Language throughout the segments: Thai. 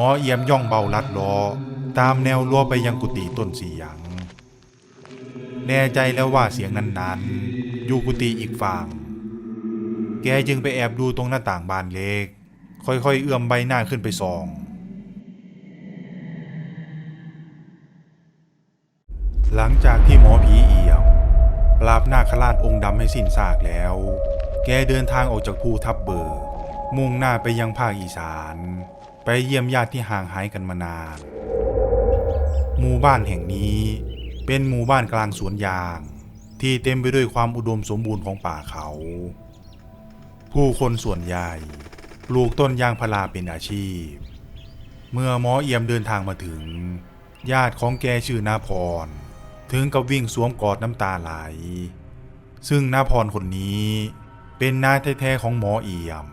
หมอเอี่ยมย่องเบาลัดล้อตามแนวรั้วไปยังกุฏิต้นสีหยงแน่ใจแล้วว่าเสียงนั้นๆ อยู่กุฏิอีกฝั่งแกจึงไปแอบดูตรงหน้าต่างบานเล็ก ค่อยๆ เอื้อมใบหน้าขึ้นไปส่อง หลังจากที่หมอผีเอี่ยมปราบนาคราชองค์ดำให้สิ้นซากแล้ว แกเดินทางออกจากภูทับเบิกมุ่งหน้าไปยังภาคอีสาน ไปเยี่ยมญาติที่ห่างหายกันมานาน หมู่บ้านแห่งนี้เป็นหมู่บ้านกลางสวนยาง ที่เต็มไปด้วยความอุดมสมบูรณ์ของป่าเขา ผู้คนส่วนใหญ่ปลูกต้นยางพาราเป็นอาชีพ เมื่อหมอเอี่ยมเดินทางมาถึง ญาติของแกชื่อนาพร ถึงกับวิ่งสวมกอดน้ำตาไหล ซึ่งนาพรคนนี้เป็นน้าแท้ๆของหมอเอี่ยม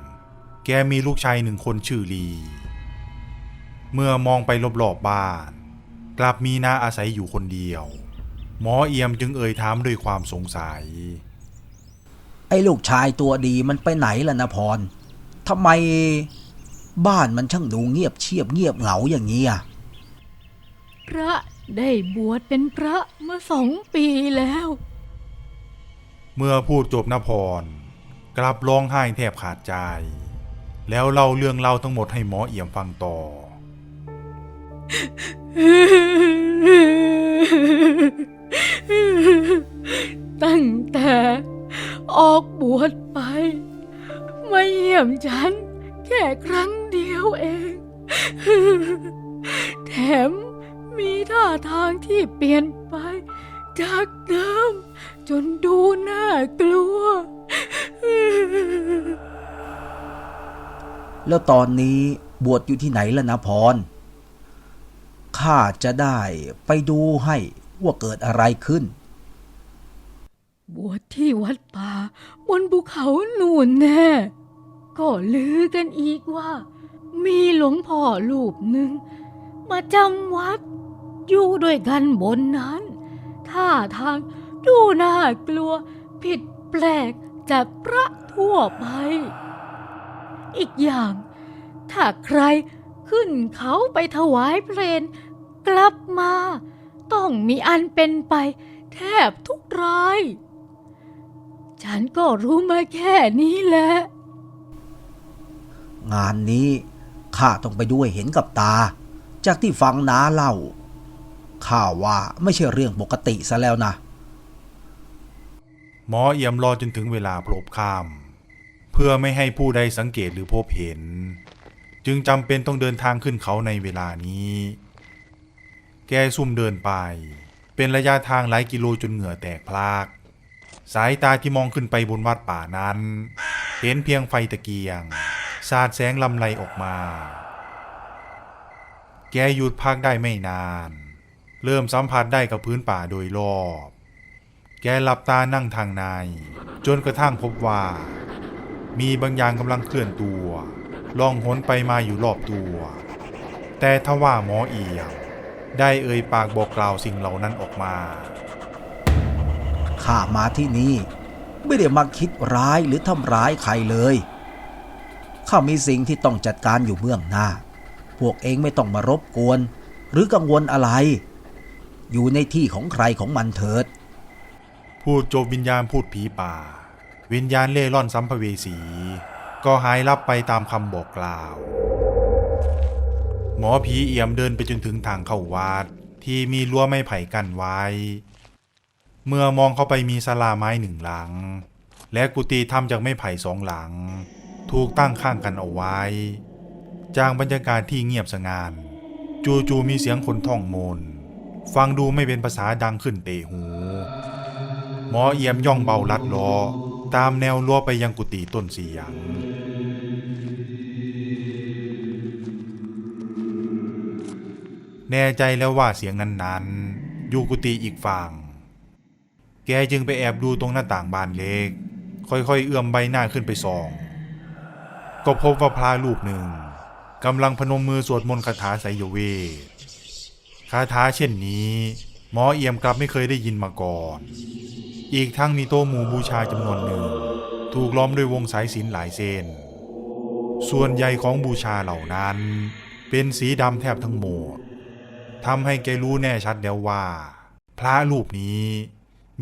แกมีลูกชายหนึ่งคนชื่อลี เมื่อมองไปรอบๆบบ้าน กลับมีน้าอาศัยอยู่คนเดียว หมอเอี่ยมจึงเอ่ยถามด้วยความสงสัย ไอ้ลูกชายตัวดีมันไปไหนล่ะนะพรทำไมบ้านมันช่างดูเงียบเชียบเงียบเหงาอย่างนี้อะพระได้บวชเป็นพระเมื่อสองปีแล้ว เมื่อพูดจบนพร กลับร้องไห้แทบขาดใจ แล้วเล่าเรื่องเล่าทั้งหมดให้หมอเอี่ยมฟังต่อ ตั้งแต่ออกบวชไป ไมาเยี่ยมฉัน แค่ครั้งเดียวเอง แถมมีท่าทางที่เปลี่ยนไป จากเดิม จนดูน่ากลัว แล้วตอนนี้บวชอยู่ที่ไหนล่ะนะพร ข้าจะได้ไปดูให้ว่าเกิดอะไรขึ้น บวชที่วัดป่าบนภูเขาหนูนแน่ก็ลือกันอีกว่า มีหลวงพ่อรูปหนึ่ง มาจำวัด อยู่ด้วยกันบนนั้น ท่าทางดูน่ากลัวผิดแปลกจากพระทั่วไป อีกอย่าง ถ้าใคร ขึ้นเขาไปถวายเพลงกลับมา ต้องมีอันเป็นไปแทบทุกราย ฉันก็รู้มาแค่นี้แหละ งานนี้ข้าต้องไปด้วยเห็นกับตา จากที่ฟังน้าเล่าข้าว่าไม่ใช่เรื่องปกติซะแล้วนะ หมอเอี่ยมรอจนถึงเวลาโปรบข้าม เพื่อไม่ให้ผู้ใดสังเกตหรือพบเห็น จึงจำเป็นต้องเดินทางขึ้นเขาในเวลานี้ แกซุ่มเดินไป เป็นระยะทางหลายกิโลจนเหงื่อแตกพลาก สายตาที่มองขึ้นไปบนวัดป่านั้น เห็นเพียงไฟตะเกียง สาดแสงลำไรออกมา แกหยุดพักได้ไม่นาน เริ่มสัมผัสได้กับพื้นป่าโดยรอบ แกหลับตานั่งทางใน จนกระทั่งพบว่า มีบางอย่างกำลังเคลื่อนตัว ล่องหนไปมาอยู่รอบตัว แต่ทว่าหมอเอี่ยมได้เอ่ยปากบอกกล่าวสิ่งเหล่านั้นออกมาข้ามาที่นี่ไม่ได้มาคิดร้ายหรือทำร้ายใครเลยข้ามีสิ่งที่ต้องจัดการอยู่เบื้องหน้า พวกเองไม่ต้องมารบกวน หรือกังวลอะไร อยู่ในที่ของใครของมันเถิด พูดจบวิญญาณพูดผีป่า วิญญาณเล่ร่อนสัมภเวสี ก็หายลับไปตามคำบอกกล่าว หมอผีเอี่ยมเดินไปจนถึงทางเข้าวัดที่มีรั้วไม้ไผ่กั้นไว้ เมื่อมองเข้าไปมีศาลาไม้หนึ่งหลัง และกุฏิทำจากไม้ไผ่สองหลัง ถูกตั้งข้างกันเอาไว้ จากบรรยากาศที่เงียบสงานจู่ๆมีเสียงคนท่องมนต์ฟังดูไม่เป็นภาษาดังขึ้นเตะหู หมอเอี่ยมย่องเบาลัดล้อตามแนวรั้วไปยังกุฏิต้นเสียง แน่ใจแล้วว่าเสียงนั้นๆ อยู่กุฏิอีกฝั่ง แกจึงไปแอบดูตรงหน้าต่างบานเล็ก ค่อยๆ เอื้อมใบหน้าขึ้นไปส่อง ก็พบว่าพระรูปหนึ่งกำลังพนมมือสวดมนต์คาถาไสยเวทคาถาเช่นนี้หมอเอี่ยมกลับไม่เคยได้ยินมาก่อน อีกทั้งมีโต๊ะหมู่บูชาจำนวนหนึ่ง ถูกล้อมด้วยวงสายสิญจนหลายเส้น ส่วนใหญ่ของบูชาเหล่านั้น เป็นสีดำแทบทั้งหมด ทำให้แกรู้แน่ชัดแล้วว่า พระรูปนี้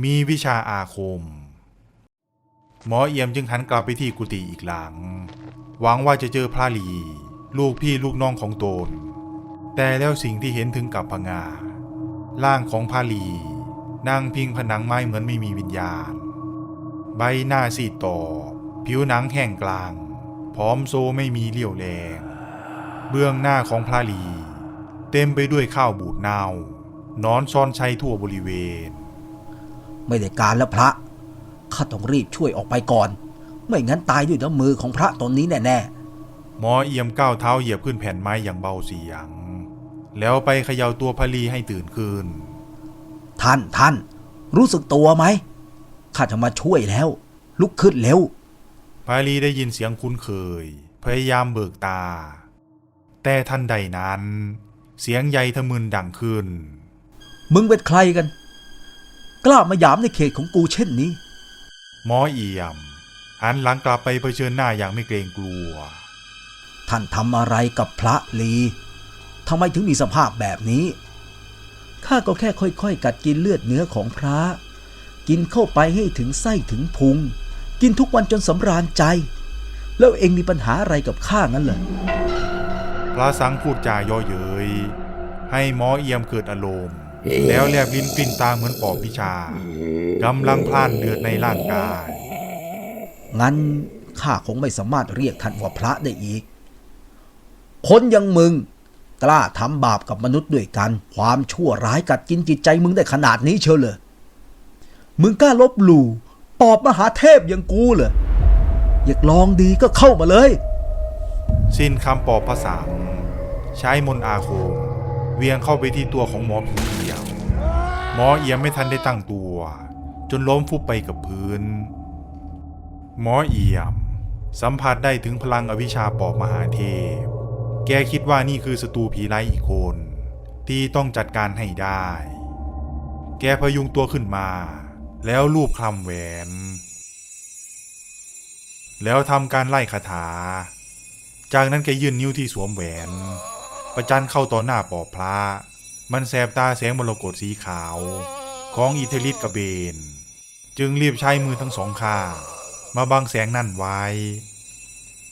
มีวิชาอาคม หมอเอี่ยมจึงหันกลับไปที่กุฏิอีกหลัง หวังว่าจะเจอพระลี ลูกพี่ลูกน้องของตน แต่แล้วสิ่งที่เห็นถึงกับพงาร่างของพระลีนั่งพิงผนังไม้เหมือนไม่มีวิญญาณ ใบหน้าซีดต่อ ผิวหนังแห้งกลางผอมโซไม่มีเลี่ยวแรง เบื้องหน้าของพระลี เต็มไปด้วยข้าวบูดเน่านอนซ่อนชัยทั่วบริเวณ ไม่ได้การแล้วพระ ข้าต้องรีบช่วยออกไปก่อน ไม่งั้นตายด้วยน้ำมือของพระตนนี้แน่หมอเอี่ยมก้าวเท้าเหยียบขึ้นแผ่นไม้อย่างเบาเสียง แล้วไปเขย่าตัวพระลีให้ตื่นขึ้นๆท่านท่านรู้สึกตัวไหมข้าจะมาช่วยแล้ว ลุกขึ้นเร็วพาลีได้ยินเสียงคุ้นเคย พยายามเบิกตา แต่ทันใดนั้น เสียงใยทะมึนดังขึ้น มึงเป็นใครกัน กล้ามาหยามในเขตของกูเช่นนี้ หมอเอี่ยม หันหลังกลับไปเผชิญหน้าอย่างไม่เกรงกลัว ท่านทำอะไรกับพระลีทำไมถึงมีสภาพแบบนี้ข้าก็แค่ค่อยๆ กัดกินเลือดเนื้อของพระ กินเข้าไปให้ถึงไส้ถึงพุง กินทุกวันจนสำราญใจ แล้วเองมีปัญหาอะไรกับข้างั้นเหรอ พระสังพูดจาย่อเย้ยให้หมอเอี่ยมเกิดอารมณ์ แล้วแลบลิ้นปริ้นตาเหมือนปอบพิชากำลังพล่านเดือดในร่างกาย งั้นข้าคงไม่สามารถเรียกท่านว่าพระได้อีก คนอยังมึง กล้าทำบาปกับมนุษย์ด้วยกัน ความชั่วร้ายกัดกินจิตใจมึงได้ขนาดนี้เชียวเลยมึงกล้าลบหลู่ปอบมหาเทพอย่างกูเหรออยากลองดีก็เข้ามาเลย สิ้นคำปอบภาษา ใช้มนอาคม เวียงเข้าไปที่ตัวของหมอผีเอียมหมอเอียมไม่ทันได้ตั้งตัว จนล้มฟุบไปกับพื้น หมอเอียม สัมผัสได้ถึงพลังอวิชชาปอบมหาเทพ แกคิดว่านี่คือศัตรูผีร้ายอีกคนที่ต้องจัดการให้ได้ แกพยุงตัวขึ้นมา แล้วลูบคลำแหวน แล้วทำการไล่คาถา จากนั้นแกยื่นนิ้วที่สวมแหวน ประจันเข้าต่อหน้าปอบพระ มันแสบตาแสงมรกตสีขาว ของอิเทลิสกระเบน จึงรีบใช้มือทั้งสองข้างมาบังแสงนั่นไว้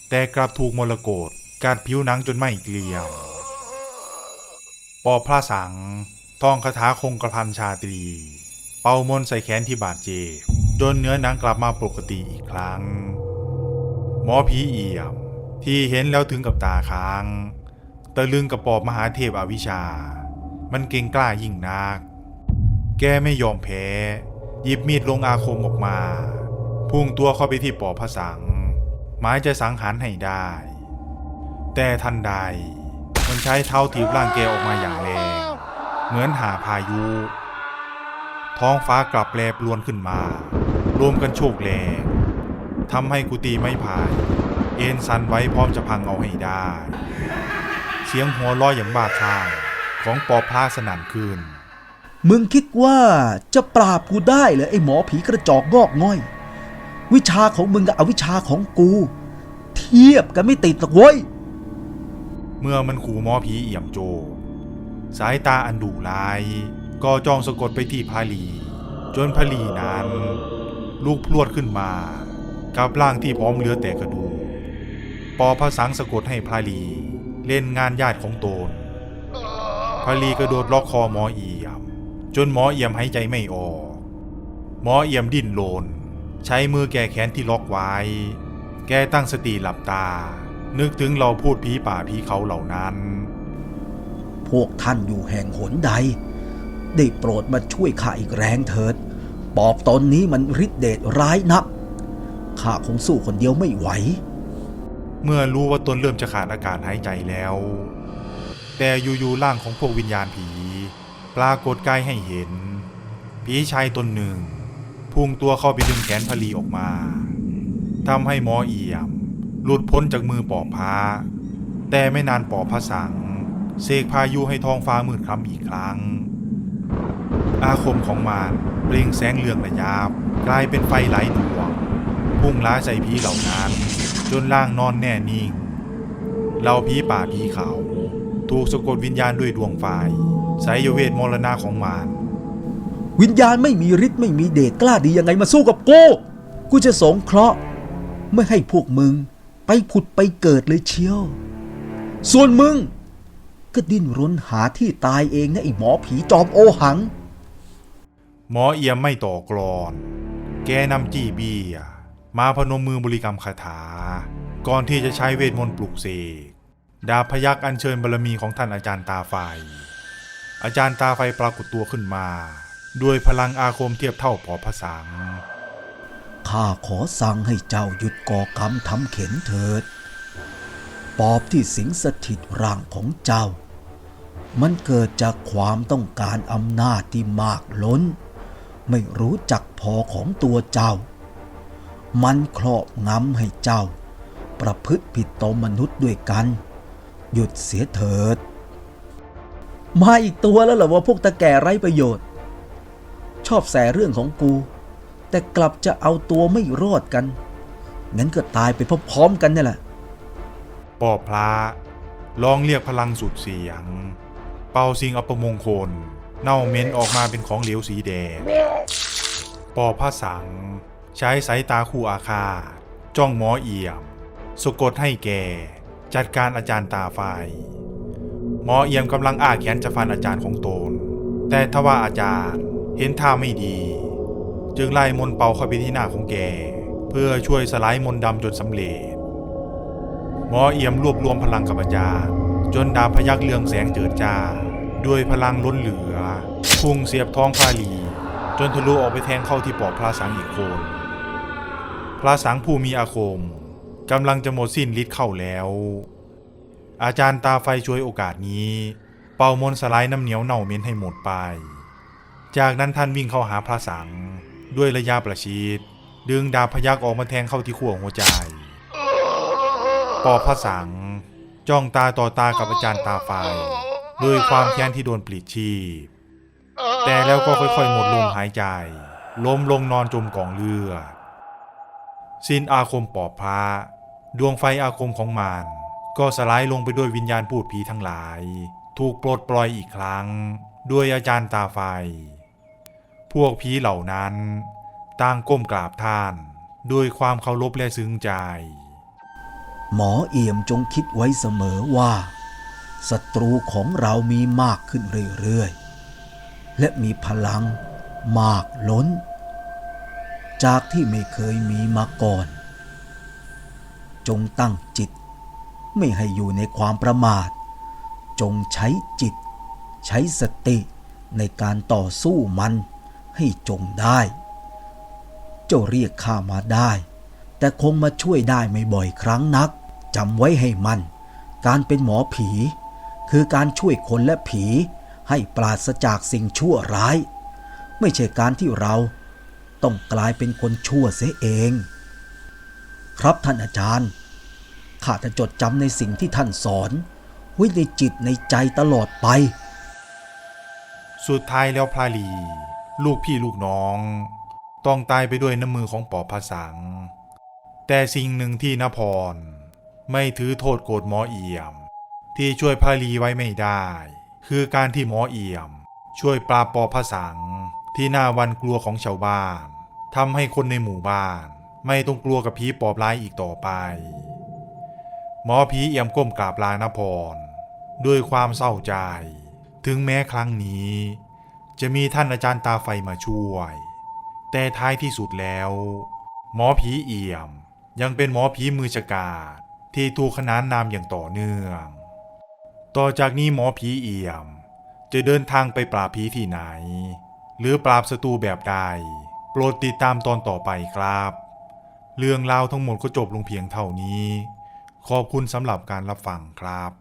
แต่กลับถูกมรกตกัดผิวหนังจนไหม้เกลียมปอบพระสังท่องคาถาคงกระพันชาตรี เป่ามนใส่แขนที่บาดเจ็บจนเนื้อหนังกลับมาปกติอีกครั้ง หมอผีเอี่ยม ที่เห็นแล้วถึงกับตาค้าง ตะลึงกับปอบมหาเทพอวิชา มันเก่งกล้ายิ่งนัก แกไม่ยอมแพ้ หยิบมีดลงอาคมออกมา พุ่งตัวเข้าไปที่ปอบพระสัง หมายจะสังหารให้ได้ แต่ทันใด มันใช้เท้าถีบร่างแกออกมาอย่างแรง เหมือนหาพายุ ท้องฟ้ากลับแปรปรวนขึ้นมารวมกันโชกแรงทำให้กุฏิไม่พาย เอ็นสันไว้พร้อมจะพังเอาให้ได้ เสียงหัวเร้อยอย่างบ้าคลั่งของปอบพระสนั่นขึ้นมึงคิดว่าจะปราบกูได้เหรอไอ้หมอผีกระจอกงอกง่อย วิชาของมึงกับอวิชาของกู เทียบกันไม่ติดหรอกเว้ย เมื่อมันขู่หมอผีเอี่ยมโจ สายตาอันดุร้าย ก็จ้องสะกดไปที่พาลี จนพาลีนั้น ลูกพลวดขึ้นมา กับร่างที่พร้อมเหลือแต่กระดูกป อพระสังสะกดให้พาลี เล่นงานญาติของตนพาลีกระโดดล็อกคอหมอเอี่ยม จนหมอเอี่ยมหายใจไม่ออก หมอเอี่ยมดิ้นโลน ใช้มือแก้แขนที่ล็อกไว้ แกตั้งสติหลับตา นึกถึงเราพูดผีป่าผีเขาเหล่านั้น พวกท่านอยู่แห่งหนใด ได้โปรดมาช่วยข้าอีกแรงเถิด ปอบตนนี้มันฤทธิเดชร้ายนักข้าคงสู้คนเดียวไม่ไหว เมื่อรู้ว่าตนเริ่มจะขาดอากาศหายใจแล้ว แต่อยู่ๆร่างของพวกวิญญาณผี ปรากฏกายให้เห็น ผีชายตนหนึ่ง พุ่งตัวเข้าไปดึงแขนพลีออกมาทำให้หมอเอี่ยม หลุดพ้นจากมือปอบพระแต่ไม่นานปอบพระสังเสกพายุให้ท้องฟ้ามืดคล้ำอีกครั้ง อาคมของมารเปล่งแสงเรืองระยับกลายเป็นไฟไหลดวงพุ่งล้าใส่ผีเหล่านั้น จนร่างนอนแน่นิ่งเราผีป่าผีเขาถูกสะกดวิญญาณด้วยดวงไฟไสยเวทมรณะของมารวิญญาณไม่มีฤทธิ์ไม่มีเดชกล้าดียังไงมาสู้กับกูกูจะสงเคราะห์ไม่ให้พวกมึง ไปผุดไปเกิดเลยเชียว ส่วนมึง ก็ดิ้นรนหาที่ตายเองนะไอ้หมอผีจอมโอหัง หมอเอี่ยมไม่ต่อกรอน แกนำจี้เบีย มาพนมมือบริกรรมคาถา ก่อนที่จะใช้เวทมนต์ปลุกเสกดาบพยักอัญเชิญบารมีของท่านอาจารย์ตาไฟ อาจารย์ตาไฟปรากฏตัวขึ้นมา ด้วยพลังอาคมเทียบเท่าปอพระสังข้าขอสั่งให้เจ้าหยุดก่อกรรมทำเข็นเถิด ปอบที่สิงสถิตร่างของเจ้า มันเกิดจากความต้องการอำนาจที่มากล้น ไม่รู้จักพอของตัวเจ้า มันครอบงำให้เจ้า ประพฤติผิดต่อมนุษย์ด้วยกัน หยุดเสียเถิด มาอีกตัวแล้วเหรอว่าพวกตะแก่ไร้ประโยชน์ ชอบแสเรื่องของกู แต่กลับจะเอาตัวไม่รอดกัน งั้นก็ตายไปพร้อมๆกันนี่แหละปอบพระลองเรียกพลังสุดเสียง เป่าสิ่งอัปมงคล เน่าเหม็นออกมาเป็นของเหลวสีแดงปอบพระสัง ใช้สายตาคู่อาฆาตจ้องหมอเอี่ยมสะกดให้แก จัดการอาจารย์ตาไฟ หมอเอี่ยมกำลังอ้าแขนจะฟันอาจารย์ของตน แต่ทว่าอาจารย์เห็นท่าไม่ดี จึงไล่มนเป่าเข้าไปที่หน้าของแก เพื่อช่วยสลายมนดำจนสำเร็จ หมอเอี่ยมรวบรวมพลังกับอาจารย์ จนดาบพยักเรืองแสงเจิดจ้า ด้วยพลังล้นเหลือ พุ่งเสียบท้องพาลี จนทะลุออกไปแทงเข้าที่ปอดพระสังอีกคน พระสังผู้มีอาคมกำลังจะหมดสิ้นฤทธิ์เข้าแล้ว อาจารย์ตาไฟช่วยโอกาสนี้ เป่ามนสลายน้ำเหนียวเน่าเหม็นให้หมดไป จากนั้นท่านวิ่งเข้าหาพระสังด้วยระยะประชิดดึงดาบพยักออกมาแทงเข้าที่ขั้วหัวใจปอบพระสังจ้องตาต่อตากับอาจารย์ตาไฟด้วยความแค้นที่โดนปลิดชีพ แต่แล้วก็ค่อยๆ หมดลมหายใจ ล้มลงนอนจมกองเลือด สิ้นอาคมปอบพระดวงไฟอาคมของมารก็สลายลงไปด้วยวิญญาณพูดผีทั้งหลาย ถูกปลดปล่อยอีกครั้ง ด้วยอาจารย์ตาไฟ พวกผีเหล่านั้นต่างก้มกราบท่านด้วยความเคารพและซึ้งใจ หมอเอี่ยมจงคิดไว้เสมอว่าศัตรูของเรามีมากขึ้นเรื่อยๆ และมีพลังมากล้น จากที่ไม่เคยมีมาก่อน จงตั้งจิต ไม่ให้อยู่ในความประมาท จงใช้จิต ใช้สติในการต่อสู้มันให้จงได้ เจ้าเรียกข้ามาได้ แต่คงมาช่วยได้ไม่บ่อยครั้งนักจำไว้ให้มัน การเป็นหมอผี คือการช่วยคนและผีให้ปราศจากสิ่งชั่วร้าย ไม่ใช่การที่เรา ต้องกลายเป็นคนชั่วเสียเอง ครับท่านอาจารย์ ข้าจะจดจำในสิ่งที่ท่านสอน ไว้ในจิตในใจตลอดไป สุดท้ายแล้วพลาลี ลูกพี่ลูกน้อง ต้องตายไปด้วยน้ำมือของปอบพระสัง แต่สิ่งหนึ่งที่นพร ไม่ถือโทษโกรธหมอเอี่ยม ที่ช่วยพาลีไว้ไม่ได้ คือการที่หมอเอี่ยม ช่วยปราบปอบพระสังที่หน่าวันกลัวของชาวบ้าน ทำให้คนในหมู่บ้าน ไม่ต้องกลัวกับผีปอบร้ายอีกต่อไป หมอผีเอี่ยมก้มกราบลานพร ด้วยความเศร้าใจ ถึงแม้ครั้งนี้ จะมีท่านอาจารย์ตาไฟมาช่วย แต่ท้ายที่สุดแล้ว หมอผีเอี่ยมยังเป็นหมอผีมือฉกาจที่ถูกขนานนามอย่างต่อเนื่อง ต่อจากนี้หมอผีเอี่ยม จะเดินทางไปปราบผีที่ไหน หรือปราบศัตรูแบบใด โปรดติดตามตอนต่อไปครับ เรื่องราวทั้งหมดก็จบลงเพียงเท่านี้ ขอบคุณสำหรับการรับฟังครับ